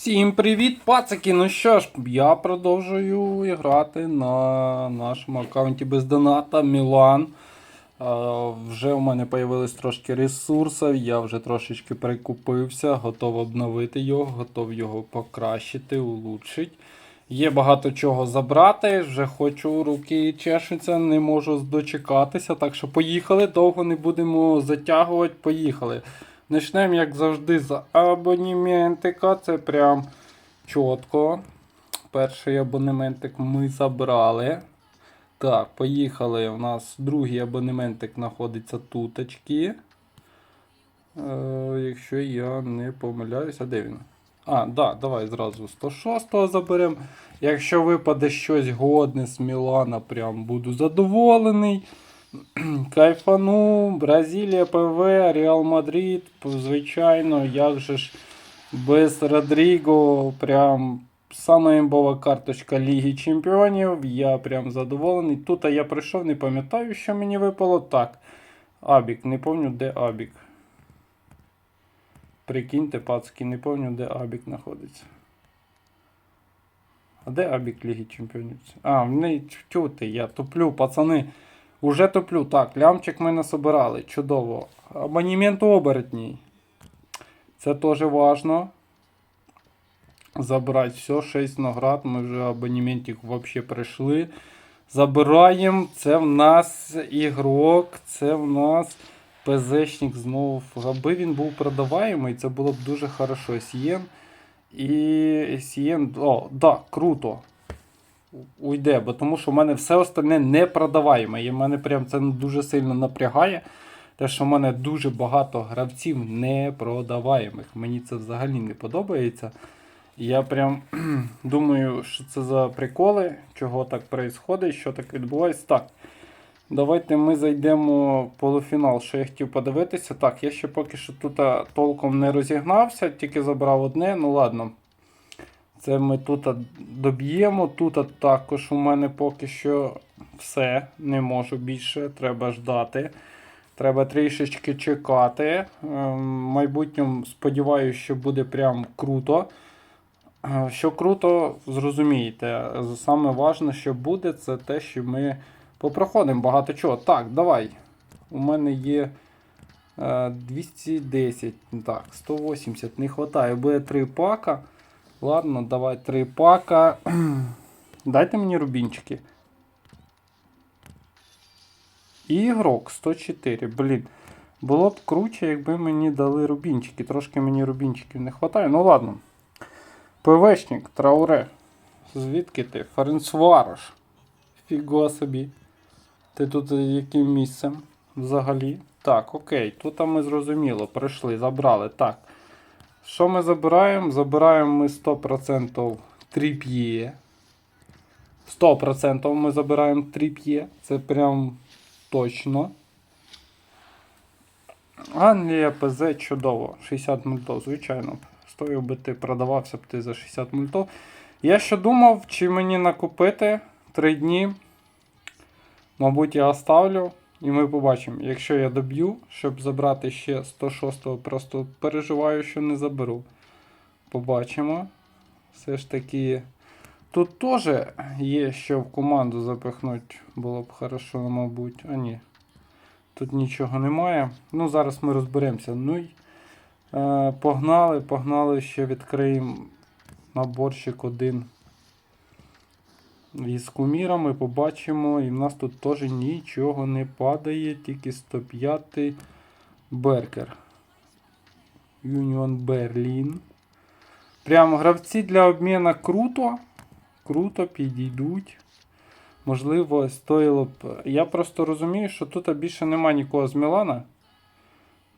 Всім привіт, пацики! Ну що ж, я продовжую грати на нашому аккаунті без доната Мілан. Вже у мене з'явилось трошки ресурсів, я вже трошечки прикупився, готов обновити його, готов його покращити, улучшити. Є багато чого забрати, вже хочу руки чешуться, не можу дочекатися. Так що поїхали, довго не будемо затягувати, поїхали. Почнемо, як завжди, з абонементика. Це прям чітко. Перший абонементик ми забрали. Так, поїхали. У нас другий абонементик знаходиться туточки. Е, якщо я не помиляюся, де він? А, да, давай зразу 106-го заберемо. Якщо випаде щось годне з Мілана, прям буду задоволений. Кайфану, Бразилія, ПВ, Реал Мадрид, звичайно, як же ж без Родріго, прям сама імбова карточка Ліги Чемпіонів. Я прям задоволений. Тут я прийшов, не пам'ятаю, що мені випало. Так. Абік, не пам'ятаю, де Абік. Прикиньте, пацки, не пам'ятаю, де Абік знаходиться. А де Абік Ліги Чемпіонів? А, не тюти, я туплю, пацани. Уже топлю. Так, лямчик ми насобирали. Чудово. Абонемент оборотній. Це теж важно. Забрати все, 6 наград. Ми вже абонементик взагалі прийшли. Забираємо. Це в нас ігрок, це в нас ПЗшник знову. Аби він був продаваємий, це було б дуже хорошо. Сієн. І Сієн. О, да, круто уйде, бо тому що в мене все остальне не продаваємо. І мене прям це дуже сильно напрягає. Те, що в мене дуже багато гравців не продаваємих. Мені це взагалі не подобається. Я прям думаю, що це за приколи, чого так відбувається, що так відбувається. Так. Давайте ми зайдемо в полуфінал, що я хотів подивитися. Так, я ще поки що тут толком не розігнався, тільки забрав одне. Ну ладно. Це ми тут доб'ємо. Тут також у мене поки що все. Не можу більше. Треба ждати. Треба трішечки чекати. В майбутньому сподіваюся, що буде прям круто. Е, Що круто, зрозумієте. Саме важне, що буде, це те, що ми попроходимо багато чого. Так, давай. У мене є. е, 210, так, 180 не вистачає. Буде 3 пака. Ладно, давай три пака. Дайте мені рубінчики. І ігрок 104. Блін. Було б круче, якби мені дали рубінчики. Трошки мені рубінчиків не вистачає. Ну ладно. ПВшник, трауре. Звідки ти? Ференцварош. Фіго собі. Ти тут яким місцем взагалі? Так, окей. Тут ми зрозуміло. Прийшли, забрали. Так. Що ми забираємо? Забираємо ми 100% тріп'є. 100% ми забираємо тріп'є. Це прям точно. Англія ПЗ чудово. 60 мультов, звичайно. Стоїв би ти продавався б ти за 60 мультов. Я ще думав, чи мені накупити 3 дні. Мабуть, я оставлю. І ми побачимо, якщо я доб'ю, щоб забрати ще 106-го, просто переживаю, що не заберу. Побачимо. Все ж таки. Тут теж є що в команду запихнути, було б хорошо, мабуть. А ні. Тут нічого немає. Ну, зараз ми розберемося. Ну й е, погнали, погнали, ще відкриємо наборчик один. І з кумірами побачимо, і в нас тут теж нічого не падає, тільки 105 Беркер. Юніон Берлін. Прямо гравці для обміну круто. Круто підійдуть. Можливо, стоїло б. Я просто розумію, що тут більше нема нікого з Мілана.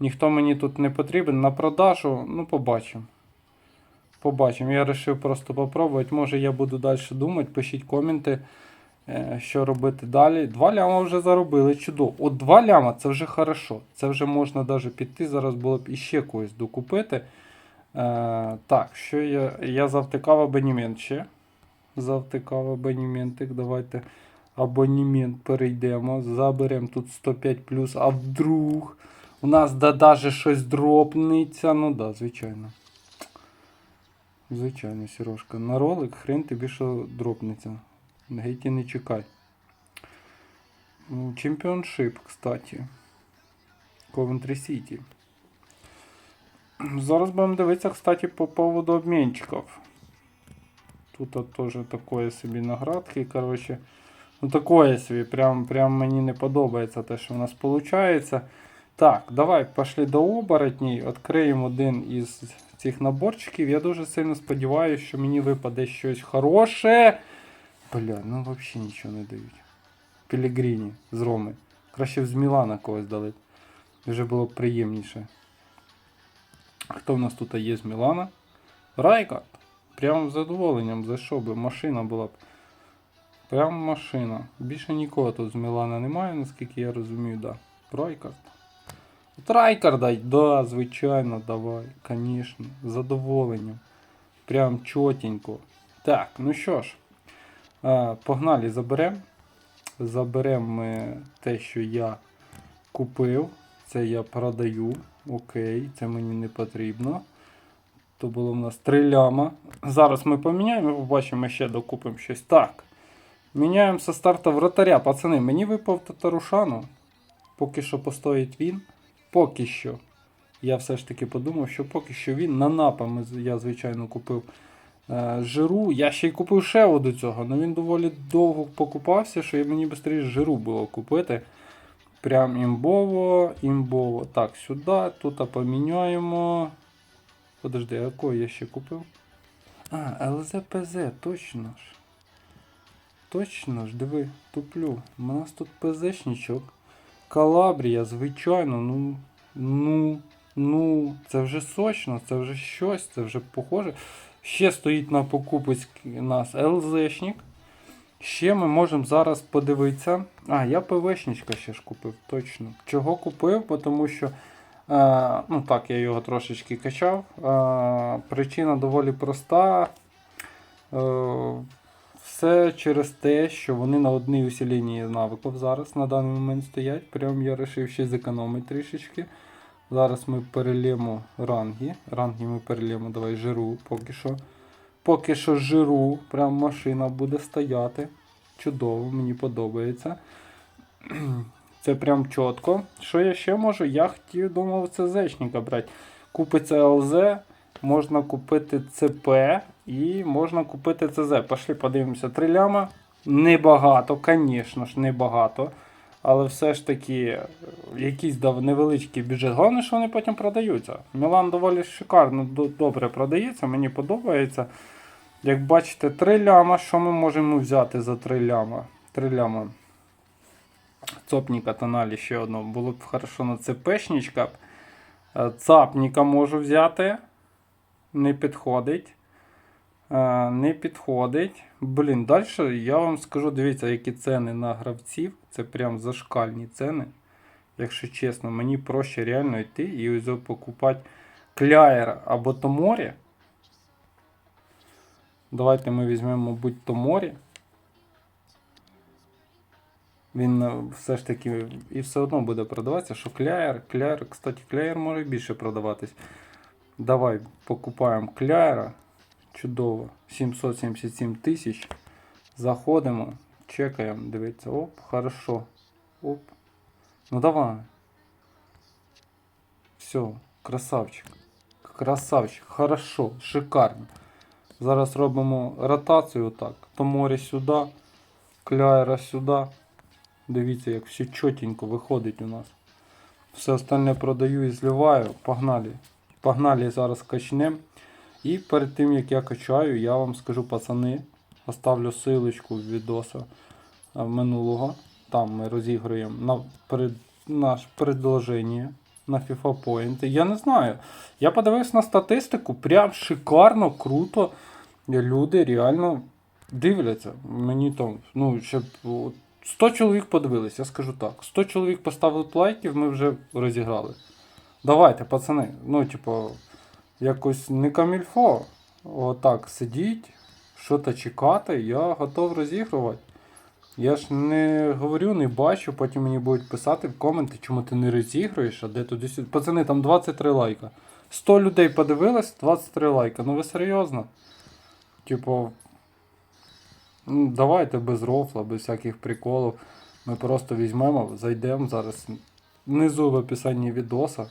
Ніхто мені тут не потрібен. На продажу, ну, побачимо. Побачимо. Я вирішив просто попробувати. Може я буду далі думати. Пишіть коменти, е, що робити далі. Два ляма вже заробили. Чудово. От два ляма це вже хорошо. Це вже можна навіть піти. Зараз було б іще когось докупити. Е, так, що я. Я завтикав абонемент ще. Завтикав абонементик. Давайте абонемент перейдемо. Заберемо тут 105 А вдруг у нас да, даже щось дропнеться. Ну да, звичайно. Звичайно, Сережка. На ролик хрен тобі що дропнеться. Гейті не чекай. Ну, Чемпіоншип, кстати. Ковентрі Сіті. Зараз будемо дивитися, кстати, по поводу обмінчиків. Тут теж такое собі наградки, короче. Ну такое собі, прям, прям мені не подобається те, що в нас виходить. Так, давай пошли до оборотній, відкриємо один із цих наборчиків. Я дуже сильно сподіваюся, що мені випаде щось хороше. Бля, ну взагалі нічого не дають. Пілігріні з Роми. Краще б з Мілана когось дали. Вже було б приємніше. Хто в нас тут є з Мілана? Райкард. Прямо з задоволенням зайшов би. Машина була б. Прям машина. Більше нікого тут з Мілана немає, наскільки я розумію, да. Райкард. От Райкарда, да, звичайно, давай. Звісно, з задоволенням. Прям чотенько. Так, ну що ж, е, погнали, заберемо. Заберемо ми те, що я купив. Це я продаю. Окей, це мені не потрібно. То було в нас 3 ляма. Зараз ми поміняємо побачимо, ще докупимо щось. Так. Міняємо со старту вратаря. Пацани, мені випав Татарушану. Поки що постоїть він. Поки що. Я все ж таки подумав, що поки що він на напами я, звичайно, купив е, жиру. Я ще й купив шеву до цього, але він доволі довго покупався, що мені швидше жиру було купити. Прям імбово, імбово. Так, сюди, тут поміняємо. Подожди, а я ще купив? А, ЛЗПЗ, точно ж. Точно ж, диви, туплю. У нас тут ПЗшничок. Калабрія, звичайно, ну. Ну. Ну, це вже сочно, це вже щось, це вже похоже. Ще стоїть на покупець у нас ЛЗшник. Ще ми можемо зараз подивитися. А, я ПВшничка ще ж купив, точно. Чого купив? Тому що. Е, ну так, я його трошечки качав. Е, причина доволі проста. Е, все через те, що вони на одній усіленні навиків зараз на даний момент стоять. Прям я вирішив ще зекономити трішечки. Зараз ми перелємо ранги. Ранги ми перелємо, давай жиру поки що. Поки що жиру, прям машина буде стояти. Чудово, мені подобається. Це прям чітко. Що я ще можу? Я хотів думав це зечника брати. Купиться ЛЗ, можна купити ЦП і можна купити ЦЗ. Пошли подивимося. Три ляма. Небагато, звісно ж, небагато. Але все ж таки е, якийсь дав невеличкий бюджет. Головне, що вони потім продаються. Мілан доволі шикарно, добре продається, мені подобається. Як бачите, 3 ляма. Що ми можемо взяти за 3 ляма? 3 ляма. Цопніка тоналі ще одного. Було б хорошо на ЦПшничка. Е, Цапніка можу взяти. Не підходить. Е, Не підходить. Блін, далі я вам скажу, дивіться, які ціни на гравців. Це прям зашкальні ціни. Якщо чесно, мені проще реально йти і ось покупати Кляєр або Томорі. Давайте ми візьмемо, мабуть, Томорі. Він е, все ж таки і все одно буде продаватися, що Кляєр, Кляєр, кстати, Кляєр може більше продаватись. Давай покупаємо Кляєра. Чудово. 777 тисяч. Заходимо, чекаємо, дивіться. Оп, хорошо. Оп. Ну давай. Все, красавчик. Красавчик, хорошо, шикарно. Зараз робимо ротацію так. Томорі сюди, кляєра сюди. Дивіться, як все чотенько виходить у нас. Все остальне продаю і зливаю. Погнали. Погнали зараз качнем. І перед тим як я качаю, я вам скажу, пацани, оставлю силочку в відоса минулого. Там ми розігруємо на перед, наш предложення на FIFA Point. Я не знаю. Я подивився на статистику, прям шикарно, круто. Люди реально дивляться. Мені там, ну, щоб 100 чоловік подивились, я скажу так. 100 чоловік поставили лайків, ми вже розіграли. Давайте, пацани, ну, типу, якось не камільфо. Отак сидіть, що-то чекати, я готов розігрувати. Я ж не говорю, не бачу, потім мені будуть писати в коменти, чому ти не розігруєш, а де туди сюди. Пацани, там 23 лайка. 100 людей подивилось, 23 лайка. Ну ви серйозно? Типу. ну, Давайте без рофла, без всяких приколів. Ми просто візьмемо, зайдемо зараз внизу в описанні відоса.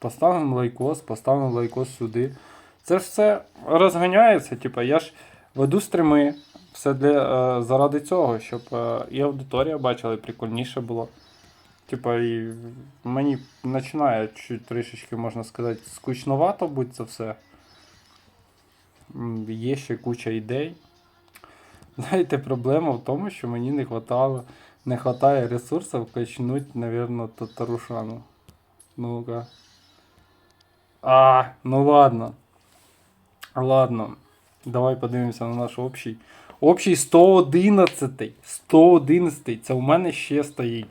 Поставимо лайкос, поставимо лайкос сюди. Це ж все розганяється. Типу, я ж веду стріми. Все для, е, заради цього, щоб е, і аудиторія бачила, і прикольніше було. Типа, і мені починає чуть трішечки, можна сказати, скучновато будь це все. Є ще куча ідей. Знаєте, проблема в тому, що мені не хватало, не хватає ресурсів качнуть, напевно, Татарушану. Ну-ка. А, ну ладно. Ладно. Давай подивимося на наш общий. Общий 111. 111. Це у мене ще стоїть.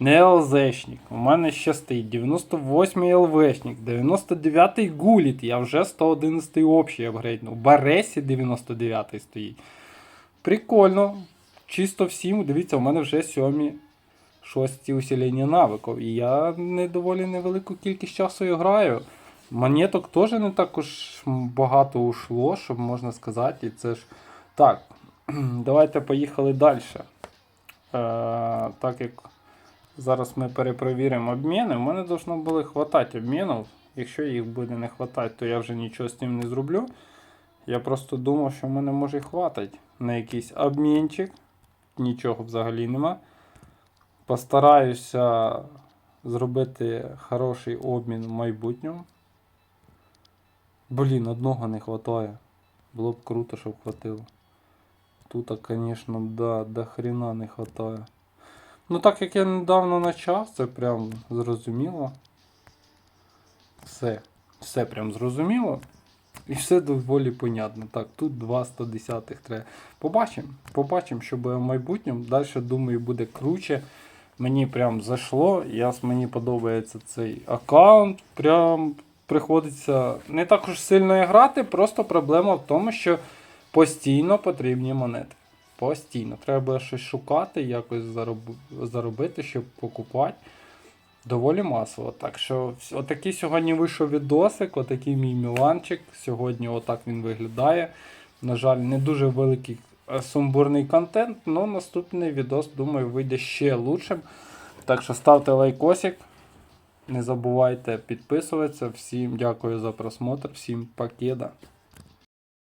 Не ЛЗшник. У мене ще стоїть 98 ЛВшник, 99-й гуліт. Я вже 111-й общий апгрейднув. Баресі 99-й стоїть. Прикольно. Чисто всім. Дивіться, у мене вже сьомі шості усилення навиків. І я не доволі невелику кількість часу граю. Монеток теж не так уж багато ушло, щоб можна сказати. І це ж. Так, давайте поїхали далі. Е, так як зараз ми перепровіримо обміни, в мене должно було хватати обмінів. Якщо їх буде не хватати, то я вже нічого з цим не зроблю. Я просто думав, що в мене може хватить на якийсь обмінчик. Нічого взагалі нема. Постараюся зробити хороший обмін в майбутньому. Блін, одного не хватає. Було б круто, щоб хватило. Тут, звісно, да, до хрена не хватає. Ну так як я недавно почав, це прям зрозуміло. Все. Все прям зрозуміло. І все доволі понятно. Так, тут 2 110 треба. Побачимо. Побачимо, що буде в майбутньому. Далі, думаю, буде круче. Мені прям зайшло. Я, мені подобається цей аккаунт. Прям приходиться не так уж сильно грати, просто проблема в тому, що постійно потрібні монети. Постійно. Треба щось шукати, якось заробити, щоб покупати. Доволі масово. Так що отакий сьогодні вийшов відосик, отакий мій Міланчик. Сьогодні отак він виглядає. На жаль, не дуже великий е, сумбурний контент, але наступний відос, думаю, вийде ще лучшим. Так що ставте лайкосик. Не забувайте підписуватися. Всім дякую за просмотр, всім покеда.